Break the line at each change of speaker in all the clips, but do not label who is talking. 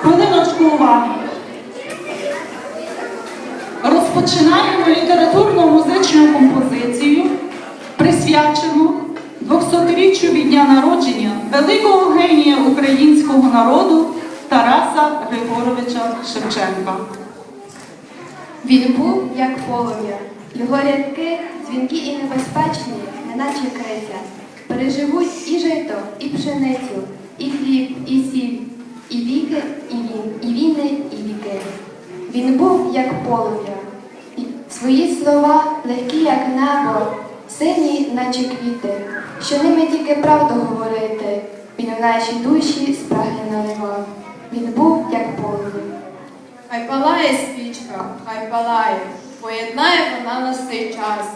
Хвилиночку уваги. Розпочинаємо літературно-музичну композицію, присвячену 200-річчю від дня народження великого генія українського народу Тараса Григоровича Шевченка.
Він був як полум'я. Його рядки дзвінкі і небезпечні, неначе криця. Переживуть і жито, і пшеницю, і хліб, і сіль, і віки, і він, і війни, і віки. Він був як полум'я. І Свої слова легкі, як небо, сині, наче квіти, що ними тільки правду говорити. Він у наші душі спраги наливав. Він був як полум'я.
Хай палає свічка, хай палає, поєднає вона нас цей час.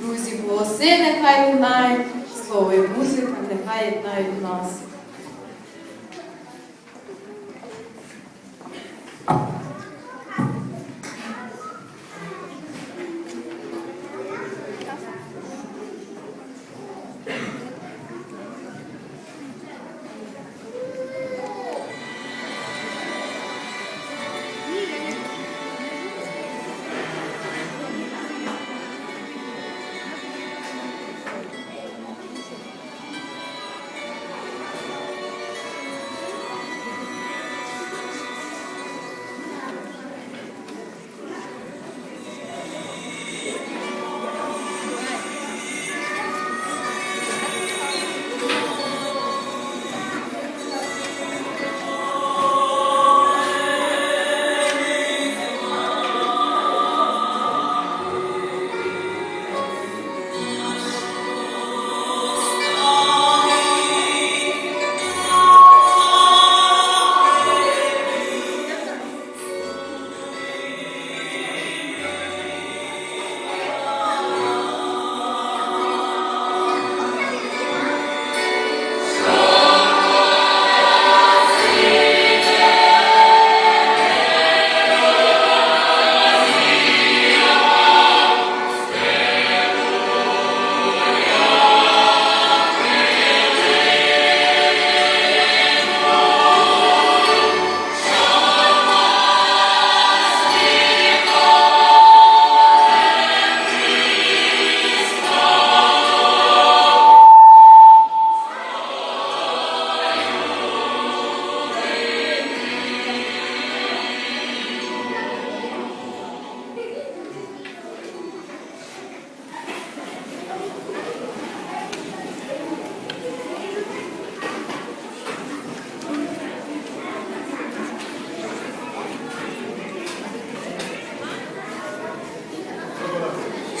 Друзі, голоси нехай лунають, слово і музика нехай єднають нас.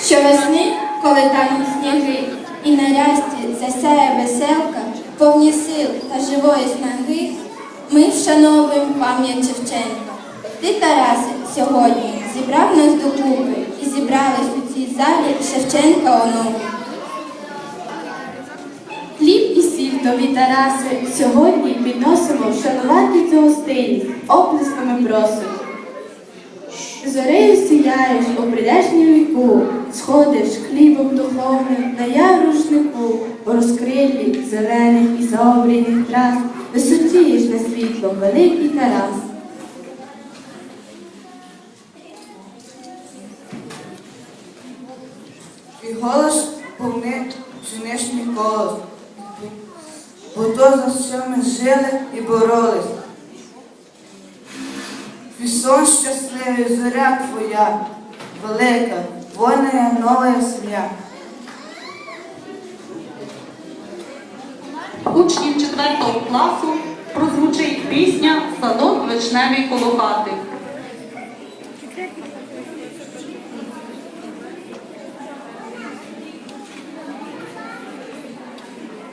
Щовесни, коли тануть сніги, і на рясті засяє веселка, повні сил та живої снаги, ми вшановуємо пам'ять Шевченка. Ти, Тарасе, сьогодні зібрав нас докупи і зібрались у цій залі Шевченка онуки.
Хліб і сіль тобі, Тарасе, сьогодні підносимо вшанувати цю гостиність, оплесками просимо. Зорею сіяєш у прийдешню віку, сходиш хлібом духовним на ярушнику, по розкрилі зелених і заобрійних трас, висотієш на світло великий Тарас.
І голос повни пшеничний колос. Бо то, за що ми жили і боролись. Твій щасливий, зоря твоя, велика, вольна новая сім'я.
Учнів 4 класу прозвучить пісня Садок вишневий коло хати.